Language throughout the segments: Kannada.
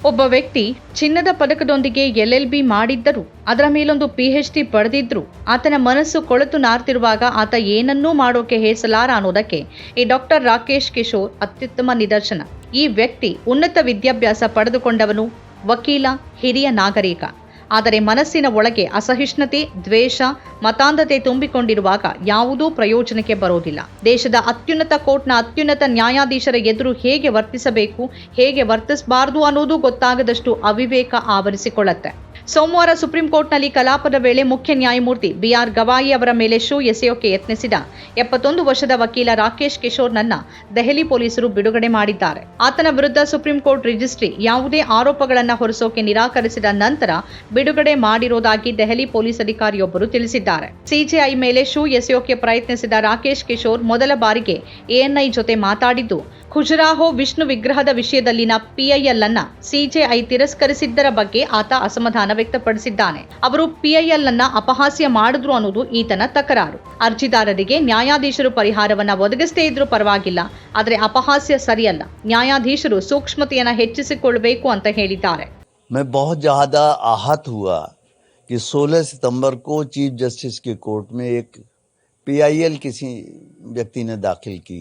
ಒಬ್ಬ ವ್ಯಕ್ತಿ ಚಿನ್ನದ ಪದಕದೊಂದಿಗೆ ಎಲ್ಎಲ್ಬಿ ಮಾಡಿದ್ದರೂ ಅದರ ಮೇಲೊಂದು ಪಿಎಚ್ ಡಿ ಪಡೆದಿದ್ರು ಆತನ ಮನಸ್ಸು ಕೊಳೆತು ನಾರ್ತಿರುವಾಗ ಆತ ಏನನ್ನೂ ಮಾಡೋಕೆ ಹೇಸಲಾರ ಅನ್ನೋದಕ್ಕೆ ಈ ಡಾಕ್ಟರ್ ರಾಕೇಶ್ ಕಿಶೋರ್ ಅತ್ಯುತ್ತಮ ನಿದರ್ಶನ. ಈ ವ್ಯಕ್ತಿ ಉನ್ನತ ವಿದ್ಯಾಭ್ಯಾಸ ಪಡೆದುಕೊಂಡವನು ವಕೀಲ, ಹಿರಿಯ ನಾಗರಿಕ. ಆದರೆ ಮನಸ್ಸಿನ ಒಳಗೆ ಅಸಹಿಷ್ಣುತೆ, ದ್ವೇಷ, ಮತಾಂಧತೆ ತುಂಬಿಕೊಂಡಿರುವಾಗ ಯಾವುದೂ ಪ್ರಯೋಜನಕ್ಕೆ ಬರೋದಿಲ್ಲ. ದೇಶದ ಅತ್ಯುನ್ನತ ಕೋರ್ಟ್ನ ಅತ್ಯುನ್ನತ ನ್ಯಾಯಾಧೀಶರ ಎದುರು ಹೇಗೆ ವರ್ತಿಸಬೇಕು, ಹೇಗೆ ವರ್ತಿಸಬಾರದು ಅನ್ನೋದು ಗೊತ್ತಾಗದಷ್ಟು ಅವಿವೇಕ ಆವರಿಸಿಕೊಳ್ಳುತ್ತೆ. ಸೋಮವಾರ ಸುಪ್ರೀಂ ಕೋರ್ಟ್ನಲ್ಲಿ ಕಲಾಪದ ವೇಳೆ ಮುಖ್ಯ ನ್ಯಾಯಮೂರ್ತಿ ಬಿಆರ್ ಗವಾಯಿ ಅವರ ಮೇಲೆ ಶೂ ಎಸೆಯೋಕೆ ಯತ್ನಿಸಿದ ಎಪ್ಪತ್ತೊಂದು ವರ್ಷದ ವಕೀಲ ರಾಕೇಶ್ ಕಿಶೋರ್ನನ್ನ ದೆಹಲಿ ಪೊಲೀಸರು ಬಿಡುಗಡೆ ಮಾಡಿದ್ದಾರೆ. ಆತನ ವಿರುದ್ಧ ಸುಪ್ರೀಂ ಕೋರ್ಟ್ ರಿಜಿಸ್ಟ್ರಿ ಯಾವುದೇ ಆರೋಪಗಳನ್ನು ಹೊರಸೋಕೆ ನಿರಾಕರಿಸಿದ ನಂತರ ಬಿಡುಗಡೆ ಮಾಡಿರೋದಾಗಿ ದೆಹಲಿ ಪೊಲೀಸ್ ಅಧಿಕಾರಿಯೊಬ್ಬರು ತಿಳಿಸಿದ್ದಾರೆ. ಸಿಜೆಐ ಮೇಲೆ ಶೂ ಎಸೆಯೋಕೆ ಪ್ರಯತ್ನಿಸಿದ ರಾಕೇಶ್ ಕಿಶೋರ್ ಮೊದಲ ಬಾರಿಗೆ ಎಎನ್ಐ ಜೊತೆ ಮಾತಾಡಿದ್ದು, ಖುಜರಾಹೋ ವಿಷ್ಣು ವಿಗ್ರಹದ ವಿಷಯದಲ್ಲಿನ ಪಿಐಎಲ್ ಅನ್ನ ಸಿಜೆಐ ತಿರಸ್ಕರಿಸಿದ್ದರ ಬಗ್ಗೆ ಆತ ಅಸಮಾಧಾನ ವ್ಯಕ್ತಪಡಿಸಿದ್ದಾನೆ ಅವರು ಪಿಐಎಲ್ ಅನ್ನ ಅಪಹಾಸ್ಯ ಮಾಡಿದ್ರು ಅನ್ನೋದು ಈತನ ತಕರಾರು ಅರ್ಜಿದಾರರಿಗೆ ನ್ಯಾಯಾಧೀಶರು ಪರಿಹಾರವನ್ನ ಒದಗಿಸದೇ ಇದ್ರೂ ಪರವಾಗಿಲ್ಲ ಆದರೆ ಅಪಹಾಸ್ಯ ಸರಿಯಲ್ಲ ನ್ಯಾಯಾಧೀಶರು ಸೂಕ್ಷ್ಮತೆಯನ್ನ ಹೆಚ್ಚಿಸಿಕೊಳ್ಳಬೇಕು ಅಂತ ಹೇಳಿದ್ದಾರೆ मैं बहुत ज़्यादा आहत हुआ कि 16 सितंबर को चीफ जस्टिस की कोर्ट में एक पीआईएल किसी व्यक्ति ने दाखिल की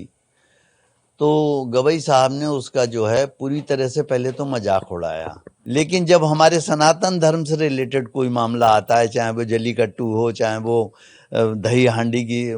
तो गवई साहब ने उसका जो है पूरी तरह से पहले तो मज़ाक उड़ाया। लेकिन जब हमारे सनातन धर्म से रिलेटेड कोई मामला आता है, चाहे वो जलीकट्टू हो, चाहे वो दही हांडी की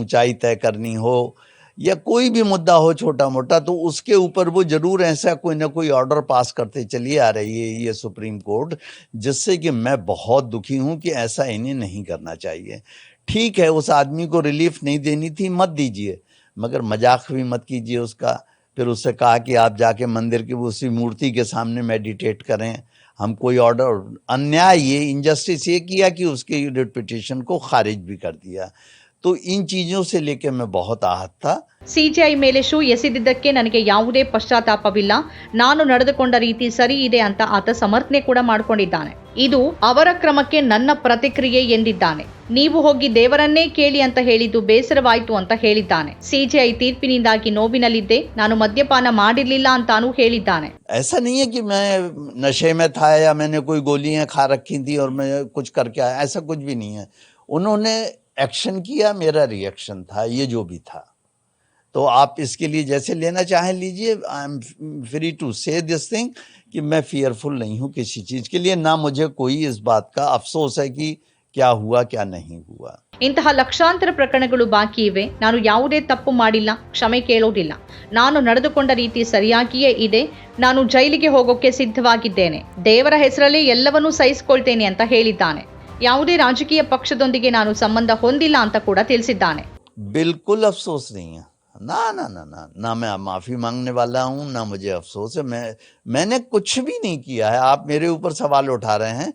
ऊंचाई तय करनी हो, या कोई भी मुद्दा हो छोटा मोटा तो उसके ऊपर वो ज़रूर ऐसा कोई ना कोई ऑर्डर पास करते चली आ रही है ये सुप्रीम कोर्ट, जिससे कि मैं बहुत दुखी हूँ कि ऐसा इन्हें नहीं करना चाहिए। ठीक है, उस आदमी को रिलीफ नहीं देनी थी, मत दीजिए। मगर मज़ाक भी मत कीजिए उसका। फिर उससे कहा कि आप जाके मंदिर की उसी मूर्ति के सामने मेडिटेट करें। हम कोई ऑर्डर अन्याय ये इनजस्टिस ये किया कि उसके रिपिटेशन को खारिज भी कर दिया। तो इन चीज़ों से लेके मैं बहुत आहत था ಸಿಜೆಐ ಮೇಲೆ ಶೂ ಎಸೆದಿದ್ದಕ್ಕೆ ನನಗೆ ಯಾವುದೇ ಪಶ್ಚಾತ್ತಾಪವಿಲ್ಲ ನಾನು ನಡೆದುಕೊಂಡ ರೀತಿ ಸರಿ ಇದೆ ಅಂತ ಆತ ಸಮರ್ಥನೆ ಕೂಡ ಮಾಡಿಕೊಂಡಿದ್ದಾನೆ ಇದು ಅವರ ಕ್ರಮಕ್ಕೆ ನನ್ನ ಪ್ರತಿಕ್ರಿಯೆ ಎಂದಿದ್ದಾನೆ ನೀವು ಹೋಗಿ ದೇವರನ್ನೇ ಕೇಳಿ ಅಂತ ಹೇಳಿದ್ದು ಬೇಸರವಾಯಿತು ಅಂತ ಹೇಳಿದ್ದಾನೆ ಸಿಜೆಐ ತೀರ್ಪಿನಿಂದಾಗಿ ನೋವಿನಲ್ಲಿದ್ದೆ ನಾನು ಮದ್ಯಪಾನ ಮಾಡಿರ್ಲಿಲ್ಲ ಅಂತಾನೂ ಹೇಳಿದ್ದಾನೆ ऐसा नहीं है कि मैं नशे में था या मैंने कोई गोलियां खा रखी थी और मैं कुछ करके आया ऐसा कुछ भी नहीं है उन्होंने एक्शन किया मेरा रिएक्शन था ये जो भी था तो आप इसके लिए जैसे लेना चाहें लीजिए I am free to say this thing कि मैं फियरफुल नहीं हूँ किसी चीज़ के लिए ना मुझे कोई इस बात का अफसोस है कि क्या हुआ क्या नहीं हुआ ಇಂತಹ ಲಕ್ಷಾಂತರ ಪ್ರಕರಣಗಳು ಬಾಕಿ ಇವೆ ನಾನು ಯಾವುದೇ ತಪ್ಪು ಮಾಡಿಲ್ಲ ಕ್ಷಮೆ ಕೇಳೋದಿಲ್ಲ ನಾನು ನಡೆದುಕೊಂಡ ರೀತಿ ಸರಿಯಾಗಿಯೇ ಇದೆ ನಾನು ಜೈಲಿಗೆ ಹೋಗೋಕೆ ಸಿದ್ಧವಾಗಿದ್ದೇನೆ ದೇವರ ಹೆಸರಲ್ಲಿ ಎಲ್ಲವನ್ನೂ ಸಹಿಸಿಕೊಳ್ತೇನೆ ಅಂತ ಹೇಳಿದ್ದಾನೆ ಯಾವುದೇ ರಾಜಕೀಯ ಪಕ್ಷದೊಂದಿಗೆ ನಾನು ಸಂಬಂಧ ಹೊಂದಿಲ್ಲ ಅಂತ ಕೂಡ ತಿಳಿಸಿದ್ದಾನೆ बिल्कुल अफसोस नहीं है ना ना ना ना ना मैं माफ़ी मांगने वाला हूँ ना मुझे अफसोस है मैं मैंने कुछ भी नहीं किया है आप मेरे ऊपर सवाल उठा रहे हैं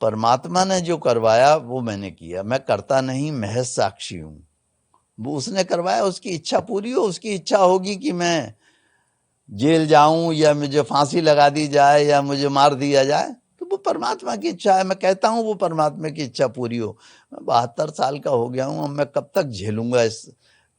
परमात्मा ने जो करवाया वो मैंने किया मैं करता नहीं महज साक्षी हूँ वो उसने करवाया उसकी इच्छा पूरी हो उसकी इच्छा होगी कि मैं जेल जाऊं या मुझे फांसी लगा दी जाए या मुझे मार दिया जाए तो वो परमात्मा की इच्छा है। मैं कहता हूँ, वो परमात्मा की इच्छा पूरी हो। मैं बहत्तर साल का हो गया हूँ। अब मैं कब तक झेलूँगा इस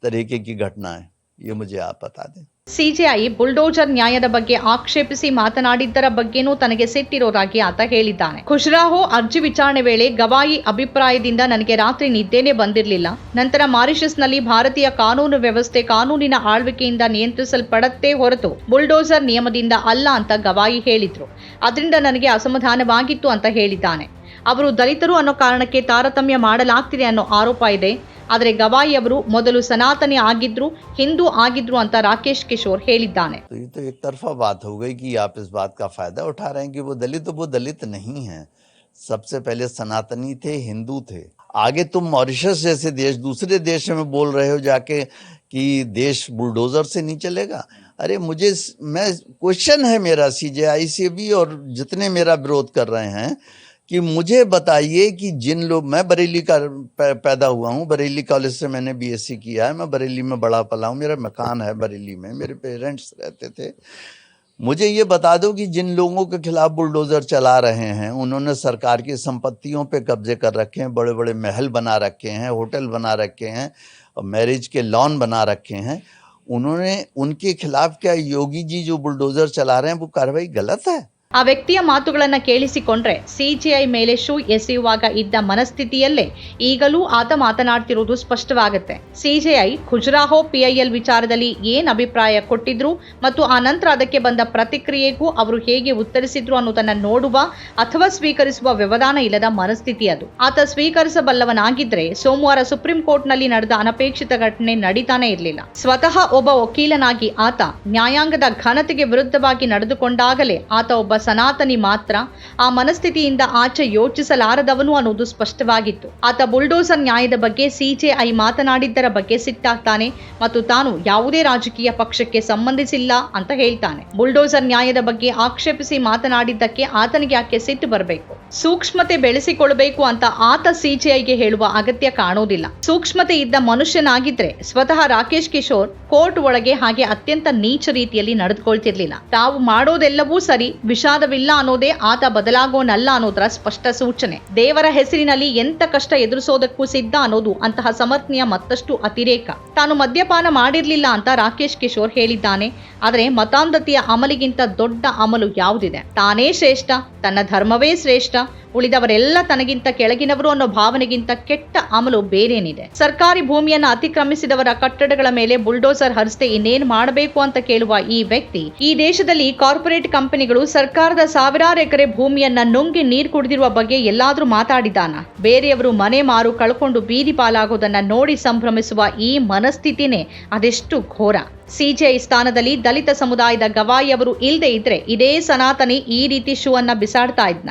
तरीके की घटनाएँ? ये मुझे आप बता दें ಸಿಜೆಐ ಬುಲ್ಡೋಜರ್ ನ್ಯಾಯದ ಬಗ್ಗೆ ಆಕ್ಷೇಪಿಸಿ ಮಾತನಾಡಿದ್ದರ ಬಗ್ಗೆನೂ ತನಗೆ ಸಿಟ್ಟಿರೋದಾಗಿ ಆತ ಹೇಳಿದ್ದಾನೆ ಖುಷ್ರಾಹೋ ಅರ್ಜಿ ವಿಚಾರಣೆ ವೇಳೆ ಗವಾಯಿ ಅಭಿಪ್ರಾಯದಿಂದ ನನಗೆ ರಾತ್ರಿ ನಿದ್ದೆನೇ ಬಂದಿರಲಿಲ್ಲ ನಂತರ ಮಾರಿಷಸ್ನಲ್ಲಿ ಭಾರತೀಯ ಕಾನೂನು ವ್ಯವಸ್ಥೆ ಕಾನೂನಿನ ಆಳ್ವಿಕೆಯಿಂದ ನಿಯಂತ್ರಿಸಲ್ಪಡತ್ತೇ ಹೊರತು ಬುಲ್ಡೋಜರ್ ನಿಯಮದಿಂದ ಅಲ್ಲ ಅಂತ ಗವಾಯಿ ಹೇಳಿದ್ರು ಅದರಿಂದ ನನಗೆ ಅಸಮಾಧಾನವಾಗಿತ್ತು ಅಂತ ಹೇಳಿದ್ದಾನೆ ಅವರು ದಲಿತರು ಅನ್ನೋ ಕಾರಣಕ್ಕೆ ತಾರತಮ್ಯ ಮಾಡಲಾಗ್ತಿದೆ ಅನ್ನೋ ಆರೋಪ ಇದೆ ಆದರೆ ಗವಾಯಿ ಅವರು ಮೊದಲು ಸನಾತನಿ ಆಗಿದ್ರು ಹಿಂದೂ ಆಗಿದ್ರು ಅಂತ ರಾಕೇಶ್ ಕಿಶೋರ್ ಹೇಳಿದ್ದಾನೆ तो ये तो एक तरफा बात हो गई कि आप इस बात का फायदा उठा रहे हैं कि वो दलित तो वो दलित नहीं है सबसे पहले सनातनी थे हिंदू थे आगे तुम मॉरिशस जैसे देश दूसरे देश में बोल रहे हो जाके कि देश बुलडोजर से नहीं चलेगा अरे मुझे मैं क्वेश्चन है मेरा सीजेआई से भी और जितने मेरा विरोध कर रहे हैं कि मुझे बताइए कि जिन लोग, मैं बरेली का पैदा हुआ हूँ, बरेली कॉलेज से मैंने बीएससी किया है, मैं बरेली में बड़ा पला हूँ, मेरा मकान है बरेली में, मेरे पेरेंट्स रहते थे। मुझे ये बता दो कि जिन लोगों के खिलाफ बुलडोजर चला रहे हैं, उन्होंने सरकार की संपत्तियों पे कब्जे कर रखे हैं बड़े बड़े महल बना रखे हैं, होटल बना रखे हैं, और मैरिज के लॉन बना रखे हैं, उन्होंने, उनके खिलाफ क्या योगी जी जो बुलडोजर चला रहे हैं, वो कार्रवाई गलत है? ಆ ವ್ಯಕ್ತಿಯ ಮಾತುಗಳನ್ನು ಕೇಳಿಸಿಕೊಂಡ್ರೆ ಸಿಜಿಐ ಮೇಲೆ ಶೂ ಎಸೆಯುವಾಗ ಇದ್ದ ಮನಸ್ಥಿತಿಯಲ್ಲೇ ಈಗಲೂ ಆತ ಮಾತನಾಡ್ತಿರುವುದು ಸ್ಪಷ್ಟವಾಗುತ್ತೆ. ಸಿಜಿಐ ಖುಜ್ರಾಹೋ ಪಿಐಎಲ್ ವಿಚಾರದಲ್ಲಿ ಏನು ಅಭಿಪ್ರಾಯ ಕೊಟ್ಟಿದ್ರು ಮತ್ತು ಆ ನಂತರ ಅದಕ್ಕೆ ಬಂದ ಪ್ರತಿಕ್ರಿಯೆಗೂ ಅವರು ಹೇಗೆ ಉತ್ತರಿಸಿದ್ರು ಅನ್ನೋದನ್ನ ನೋಡುವ ಅಥವಾ ಸ್ವೀಕರಿಸುವ ವ್ಯವಧಾನ ಇಲ್ಲದ ಮನಸ್ಥಿತಿ ಅದು. ಆತ ಸ್ವೀಕರಿಸಬಲ್ಲವನಾಗಿದ್ರೆ ಸೋಮವಾರ ಸುಪ್ರೀಂ ಕೋರ್ಟ್ನಲ್ಲಿ ನಡೆದ ಅನಪೇಕ್ಷಿತ ಘಟನೆ ನಡೀತಾನೆ ಇರಲಿಲ್ಲ. ಸ್ವತಃ ಒಬ್ಬ ವಕೀಲನಾಗಿ ಆತ ನ್ಯಾಯಾಂಗದ ಘನತೆಗೆ ವಿರುದ್ಧವಾಗಿ ನಡೆದುಕೊಂಡಾಗಲೇ ಆತ ಒಬ್ಬ ಸನಾತನಿ ಮಾತ್ರ ಆ ಮನಸ್ಥಿತಿಯಿಂದ ಆಚೆ ಯೋಚಿಸಲಾರದವನು ಅನ್ನೋದು ಸ್ಪಷ್ಟವಾಗಿತ್ತು. ಆತ ಬುಲ್ಡೋಸರ್ ನ್ಯಾಯದ ಬಗ್ಗೆ ಸಿಜೆಐ ಮಾತನಾಡಿದ್ದರ ಬಗ್ಗೆ ಸಿಟ್ಟಾಗ್ತಾನೆ ಮತ್ತು ತಾನು ಯಾವುದೇ ರಾಜಕೀಯ ಪಕ್ಷಕ್ಕೆ ಸಂಬಂಧಿಸಿಲ್ಲ ಅಂತ ಹೇಳ್ತಾನೆ. ಬುಲ್ಡೋಸರ್ ನ್ಯಾಯದ ಬಗ್ಗೆ ಆಕ್ಷೇಪಿಸಿ ಮಾತನಾಡಿದ್ದಕ್ಕೆ ಆತನಿಗೆ ಯಾಕೆ ಸಿಟ್ಟು ಬರಬೇಕು? ಸೂಕ್ಷ್ಮತೆ ಬೆಳೆಸಿಕೊಳ್ಳಬೇಕು ಅಂತ ಆತ ಸಿಜಿಐಗೆ ಹೇಳುವ ಅಗತ್ಯ ಕಾಣೋದಿಲ್ಲ. ಸೂಕ್ಷ್ಮತೆ ಇದ್ದ ಮನುಷ್ಯನಾಗಿದ್ರೆ ಸ್ವತಃ ರಾಕೇಶ್ ಕಿಶೋರ್ ಕೋರ್ಟ್ ಒಳಗೆ ಹಾಗೆ ಅತ್ಯಂತ ನೀಚ ರೀತಿಯಲ್ಲಿ ನಡೆದುಕೊಳ್ತಿರ್ಲಿಲ್ಲ. ತಾವು ಮಾಡೋದೆಲ್ಲವೂ ಸರಿ, ವಿಷಾದವಿಲ್ಲ ಅನ್ನೋದೇ ಆತ ಬದಲಾಗೋನಲ್ಲ ಅನ್ನೋದರ ಸ್ಪಷ್ಟ ಸೂಚನೆ. ದೇವರ ಹೆಸರಿನಲ್ಲಿ ಎಂತ ಕಷ್ಟ ಎದುರಿಸೋದಕ್ಕೂ ಸಿದ್ಧ ಅನ್ನೋದು ಅಂತಹ ಸಮರ್ಥನೆಯ ಮತ್ತಷ್ಟು ಅತಿರೇಕ. ತಾನು ಮದ್ಯಪಾನ ಮಾಡಿರ್ಲಿಲ್ಲ ಅಂತ ರಾಕೇಶ್ ಕಿಶೋರ್ ಹೇಳಿದ್ದಾನೆ. ಆದರೆ ಮತಾಂಧತೆಯ ಅಮಲಿಗಿಂತ ದೊಡ್ಡ ಅಮಲು ಯಾವುದಿದೆ? ತಾನೇ ಶ್ರೇಷ್ಠ ತನ್ನ ಧರ್ಮವೇ ಶ್ರೇಷ್ಠ ಉಳಿದವರೆಲ್ಲ ತನಗಿಂತ ಕೆಳಗಿನವರು ಅನ್ನೋ ಭಾವನೆಗಿಂತ ಕೆಟ್ಟ ಅಮಲು ಬೇರೇನಿದೆ. ಸರ್ಕಾರಿ ಭೂಮಿಯನ್ನು ಅತಿಕ್ರಮಿಸಿದವರ ಕಟ್ಟಡಗಳ ಮೇಲೆ ಬುಲ್ಡೋಸರ್ ಹರಿಸದೆ ಇನ್ನೇನು ಮಾಡಬೇಕು ಅಂತ ಕೇಳುವ ಈ ವ್ಯಕ್ತಿ, ಈ ದೇಶದಲ್ಲಿ ಕಾರ್ಪೊರೇಟ್ ಕಂಪನಿಗಳು ಸರ್ಕಾರದ ಸಾವಿರಾರು ಎಕರೆ ಭೂಮಿಯನ್ನ ನುಂಗಿ ನೀರು ಕುಡಿದಿರುವ ಬಗ್ಗೆ ಎಲ್ಲಾದ್ರೂ ಮಾತಾಡಿದಾನ? ಬೇರೆಯವರು ಮನೆ ಮಾರು ಕಳ್ಕೊಂಡು ಬೀದಿ ಪಾಲಾಗೋದನ್ನ ನೋಡಿ ಸಂಭ್ರಮಿಸುವ ಈ ಮನಸ್ಥಿತಿನೇ ಅದೆಷ್ಟು ಘೋರ. ಸಿಜೆಐ ಸ್ಥಾನದಲ್ಲಿ ದಲಿತ ಸಮುದಾಯದ ಗವಾಯಿಯವರು ಇಲ್ಲದೆ ಇದ್ರೆ ಇದೇ ಸನಾತನಿ ಈ ರೀತಿ ಶೂ ಅನ್ನ ಬಿಸಾಡ್ತಾ ಇದ್ನ?